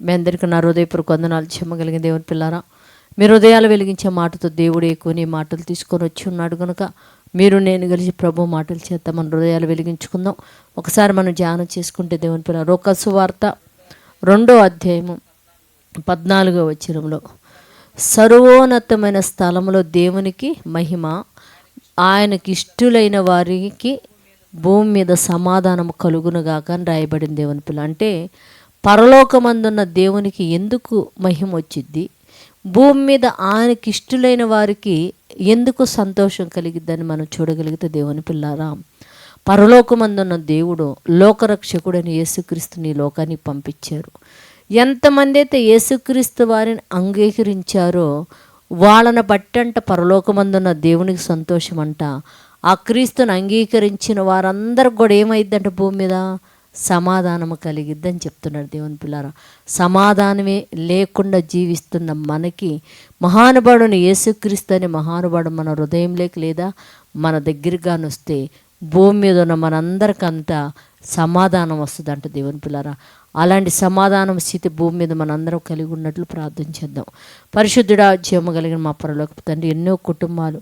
మీ అందరికీ నా హృదయపూర్వక వందనాలు చెమ్మగలిగిన దేవుని పిల్లారా. మీరు హృదయాలు వెలిగించే మాటతో దేవుడు ఎక్కువ నీ మాటలు తీసుకొని వచ్చి ఉన్నాడు కనుక మీరు నేను కలిసి ప్రభు మాటలు చేద్దాం మన హృదయాలు వెలిగించుకుందాం. ఒకసారి మనం ధ్యానం చేసుకుంటే దేవుని పిల్ల ఒక సువార్త రెండో అధ్యాయము పద్నాలుగో వచ్చినంలో సర్వోన్నతమైన స్థలంలో దేవునికి మహిమ ఆయనకి ఇష్టులైన వారికి భూమి మీద సమాధానం కలుగునుగాక అని రాయబడింది దేవుని పిల్ల. అంటే పరలోకమందున్న దేవునికి ఎందుకు మహిమ వచ్చిద్ది భూమి మీద ఆయనకిష్టులైన వారికి ఎందుకు సంతోషం కలిగిద్దని మనం చూడగలిగితే దేవుని పిల్లారా పరలోకమందున్న దేవుడు లోకరక్షకుడని యేసుక్రీస్తుని లోకానికి పంపించారు. ఎంతమంది అయితే యేసుక్రీస్తు వారిని అంగీకరించారో వాళ్ళని బట్టంట పరలోకమందున్న దేవునికి సంతోషం అంట ఆ క్రీస్తుని అంగీకరించిన వారందరికి కూడా ఏమైందంట భూమి మీద? సమాధానము కలిగిద్దని చెప్తున్నాడు దేవుని పిల్లారా. సమాధానమే లేకుండా జీవిస్తున్న మనకి మహానుభావుని యేసుక్రీస్తు అనే మహానుభావుడు మన హృదయంలోకి లేదా మన దగ్గరగా వస్తే భూమి మీద ఉన్న మనందరికంతా సమాధానం వస్తుందంట దేవుని పిల్లారా. అలాంటి సమాధానం స్థితి భూమి మీద మనందరం కలిగి ఉన్నట్లు ప్రార్థన చేద్దాం. పరిశుద్ధుడా జీవము కలిగిన మా పరలోకి తండ్రి ఎన్నో కుటుంబాలు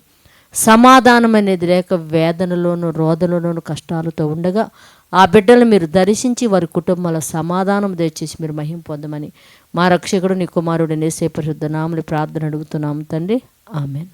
సమాధానం అనేది లేక వేదనలోను రోదనలోను కష్టాలతో ఉండగా ఆ బిడ్డలు మీరు దర్శించి వారి కుటుంబాల సమాధానం దయచేసి మీరు మహిం పొందమని మా రక్షకుడు నీ కుమారుడు నేసే పరిశుద్ధ నామని ప్రార్థన అడుగుతున్నాము తండ్రి. ఆమెన్.